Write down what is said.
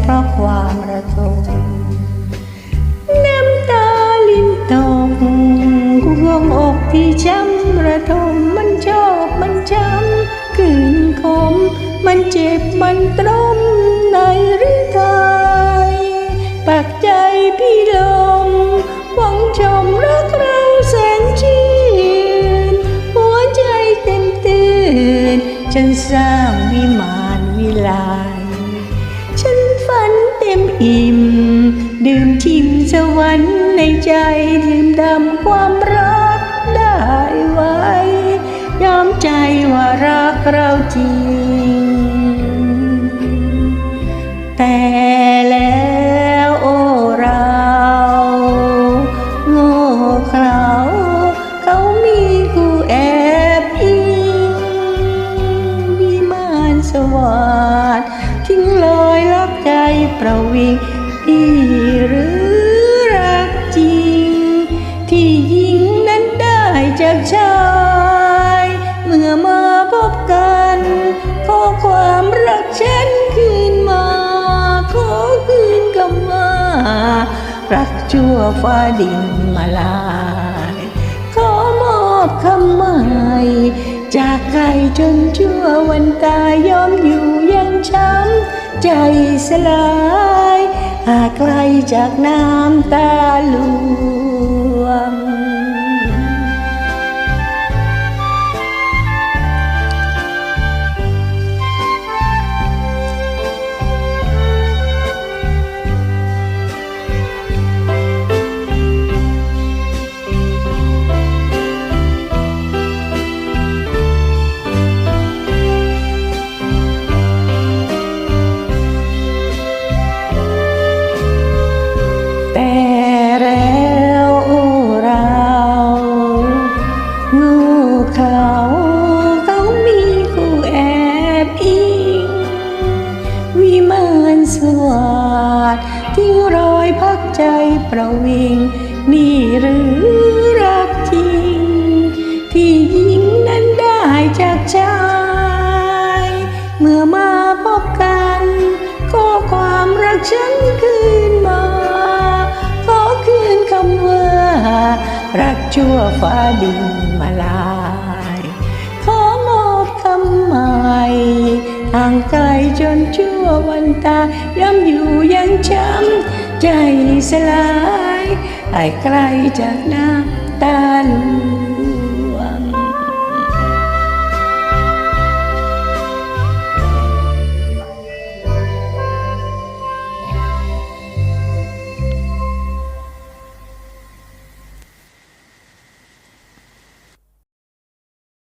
เพราะความระทมน้ำตาลิ้นตกห่วงอกที่ช้ำระทมมันชอบมันช้ำคืนคม มันเจ็บมันตรมในหรือไทยปักใจพี่ลมหวังชมรักเราแสนชื่นหัวใจเต็มตื่นฉันสร้างวิมานวิลฉันฝันเต็ม อิ่ม ดื่มชิมสวรรค์ในใจดื่มดำความรักได้ไว้ยอมใจว่ารักเราจริง แต่แล้วโอ้เราโง่เขลาเขามีคู่แอบอิงวิมานสวัสดิ์ทิ้งลอย ประวิงพี่หรือรักจริง ที่ยิงนั้นได้จากชาย เมื่อมาพบกันขอความรักฉันคืนมา ขอคืนคำว่ารักชั่วฟ้าดินมาลายขอมอบคำใหม่จากใครจนชั่ววันตายยอมอยู่ยังช้ำ ใจสลายหากไกลจากน้ำตาหลวง แต่แล้วเรางูเขาเขามีคู่แอบอิงวิมานสวัสดทิ้งรอยพักใจประวิง นี่หรือรักจริง ที่หญิงนั้นได้จากชายเมื่อมาพบกันขอความรักฉันคืน รักชั่วฟ้าดินมาลาย ขอมอบคำใหม่ห่างไกลจนชั่ววันตายย้ำอยู่ยังช้ำใจสลายไอ้ไกลจากน้ำตาลู